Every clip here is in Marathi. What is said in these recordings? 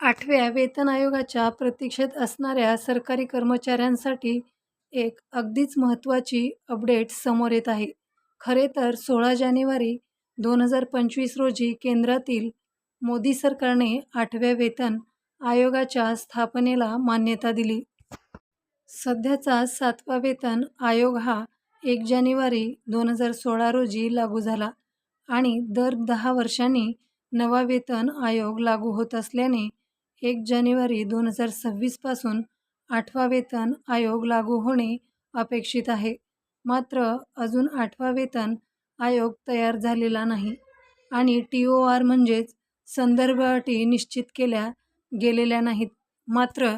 आठव्या वेतन आयोगाच्या प्रतीक्षेत असणाऱ्या सरकारी कर्मचाऱ्यांसाठी एक अगदीच महत्त्वाची अपडेट समोर येत आहे. खरे तर सोळा जानेवारी दोन हजार पंचवीस रोजी केंद्रातील मोदी सरकारने आठव्या वेतन आयोगाच्या स्थापनेला मान्यता दिली. सध्याचा सातवा वेतन आयोग हा एक जानेवारी दोन हजार सोळा रोजी लागू झाला आणि दर दहा वर्षांनी नवा वेतन आयोग लागू होत असल्याने एक जानेवारी दोन हजार सव्वीसपासून आठवा वेतन आयोग लागू होणे अपेक्षित आहे. मात्र अजून आठवा वेतन आयोग तयार झालेला नाही आणि टी ओ आर म्हणजेच संदर्भ अटी निश्चित केल्या गेलेल्या नाहीत. मात्र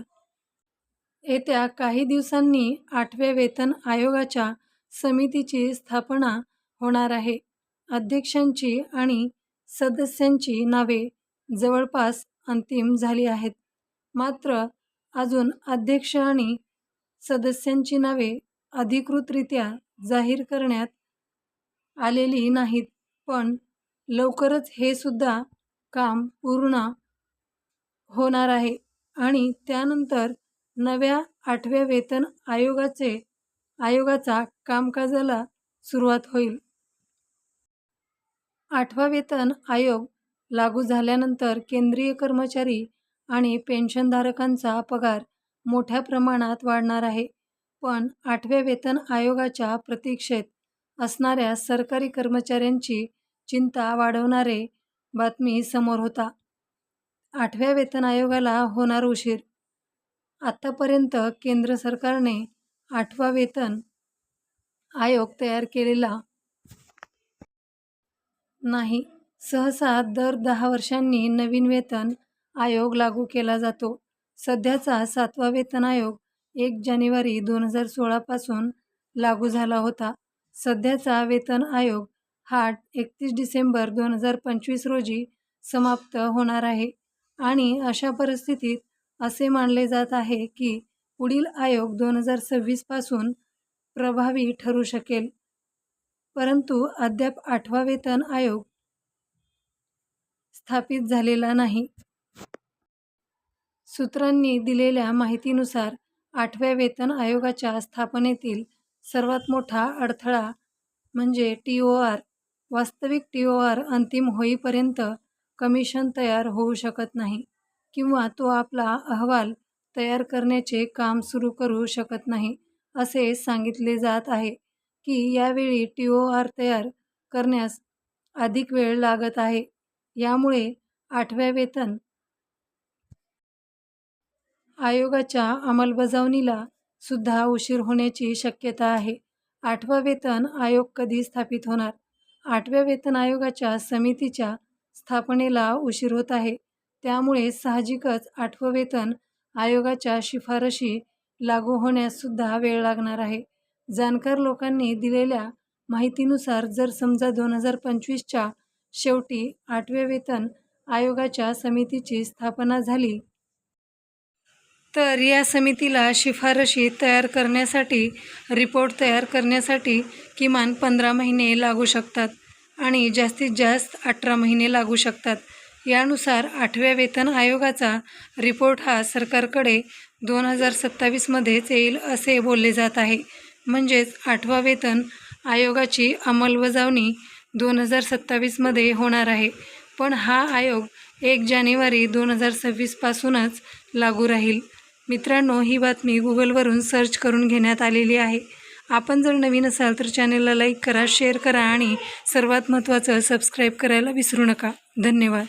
येत्या काही दिवसांनी आठव्या वेतन आयोगाच्या समितीची स्थापना होणार आहे. अध्यक्षांची आणि सदस्यांची नावे जवळपास अंतिम झाली आहेत. मात्र अजून अध्यक्ष आणि सदस्यांची नावे अधिकृतरित्या जाहीर करण्यात आलेली नाहीत. पण लवकरच हे सुद्धा काम पूर्ण होणार आहे आणि त्यानंतर नव्या आठव्या वेतन आयोगाचे आयोगाचा कामकाजाला सुरुवात होईल. आठवा वेतन आयोग लागू झाल्यानंतर केंद्रीय कर्मचारी आणि पेन्शनधारकांचा पगार मोठ्या प्रमाणात वाढणार आहे. पण आठव्या वेतन आयोगाच्या प्रतीक्षेत असणाऱ्या सरकारी कर्मचाऱ्यांची चिंता वाढवणारे बातमी समोर होता. आठव्या वेतन आयोगाला होणार उशीर. आत्तापर्यंत केंद्र सरकारने आठवा वेतन आयोग तयार केलेला नाही. सहसा दर दहा वर्षांनी नवीन वेतन आयोग लागू केला जातो. सध्याचा सातवा वेतन आयोग एक जानेवारी दोन हजार सोळापासून लागू झाला होता. सध्याचा वेतन आयोग हा एकतीस डिसेंबर दोन हजार पंचवीस रोजी समाप्त होणार आहे. आणि अशा परिस्थितीत असे मानले जात आहे की पुढील आयोग दोन हजार सव्वीसपासून प्रभावी ठरू शकेल. परंतु अद्याप आठवा वेतन आयोग स्थापित झालेला नाही. सूत्रांनी दिलेल्या माहितीनुसार आठव्या वेतन आयोगाच्या स्थापनेतील सर्वात मोठा अडथळा म्हणजे टी ओ आर वास्तविक टी ओ आर अंतिम होईपर्यंत कमिशन तयार होऊ शकत नाही किंवा तो आपला अहवाल तयार करण्याचे काम सुरू करू शकत नाही असे सांगितले जात आहे की यावेळी टी ओ आर तयार करण्यास अधिक वेळ लागत आहे. यामुळे आठव्या वेतन आयोगाच्या अंमलबजावणीला सुद्धा उशीर होण्याची शक्यता आहे. आठवा वेतन आयोग कधी स्थापित होणार? आठव्या वेतन आयोगाच्या समितीच्या स्थापनेला उशीर होत आहे. त्यामुळे साहजिकच आठवं वेतन आयोगाच्या शिफारशी लागू होण्यास सुद्धा वेळ लागणार आहे. जाणकार लोकांनी दिलेल्या माहितीनुसार जर समजा दोन हजार पंचवीसच्या शेवटी आठव्या वेतन आयोगाच्या समितीची स्थापना झाली. तर या समितीला शिफारशी तयार करण्यासाठी रिपोर्ट तयार करण्यासाठी किमान पंधरा महिने लागू शकतात आणि जास्तीत जास्त अठरा महिने लागू शकतात. यानुसार आठव्या वेतन आयोगाचा रिपोर्ट हा सरकारकडे दोन हजार सत्तावीसमध्येच येईल असे बोलले जात आहे. म्हणजेच आठवा वेतन आयोगाची अंमलबजावणी दोन हजार सत्तावीसमध्ये होणार आहे. पण हा आयोग एक जानेवारी दोन हजार सव्वीसपासूनच लागू राहील. मित्रांनो ही बातमी गुगलवरून सर्च करून घेण्यात आलेली आहे. आपण जर नवीन असाल तर चॅनलला लाईक करा शेअर करा आणि सर्वात महत्त्वाचं सबस्क्राईब करायला विसरू नका. धन्यवाद.